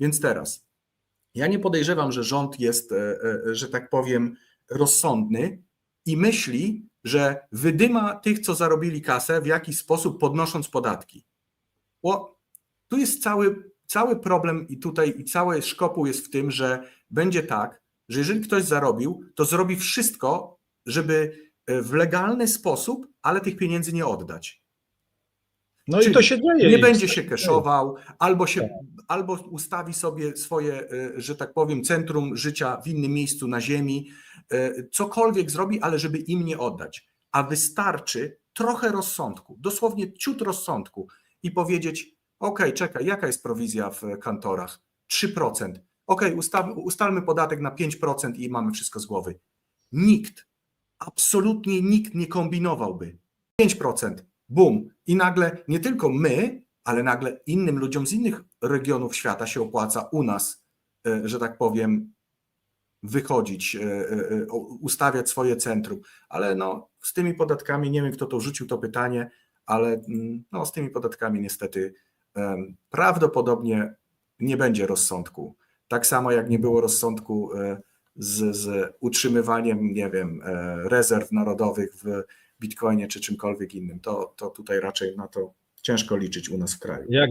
Więc teraz, ja nie podejrzewam, że rząd jest, e, e, że tak powiem, rozsądny i myśli, że wydyma tych, co zarobili kasę w jakiś sposób podnosząc podatki. Bo tu jest cały, cały problem i tutaj i cały szkopuł jest w tym, że będzie tak, że jeżeli ktoś zarobił, to zrobi wszystko, żeby e, w legalny sposób, ale tych pieniędzy nie oddać. No i Czyli to się dzieje. Nie i będzie się keszował, albo, się, Tak. albo ustawi sobie swoje, e, że tak powiem, centrum życia w innym miejscu na ziemi, e, cokolwiek zrobi, ale żeby im nie oddać. A wystarczy trochę rozsądku, dosłownie ciut rozsądku i powiedzieć: OK, czekaj, jaka jest prowizja w kantorach? 3%. OK, ustaw, ustalmy podatek na 5% i mamy wszystko z głowy. Nikt, absolutnie nikt nie kombinowałby. 5%, bum. I nagle nie tylko my, ale nagle innym ludziom z innych regionów świata się opłaca u nas, e, że tak powiem, wychodzić, e, e, ustawiać swoje centrum. Ale no, z tymi podatkami, nie wiem kto to rzucił to pytanie, ale mm, no, z tymi podatkami niestety prawdopodobnie nie będzie rozsądku. Tak samo jak nie było rozsądku z, z utrzymywaniem, nie wiem, rezerw narodowych w bitcoinie czy czymkolwiek innym. To, to tutaj raczej na to ciężko liczyć u nas w kraju. Jak,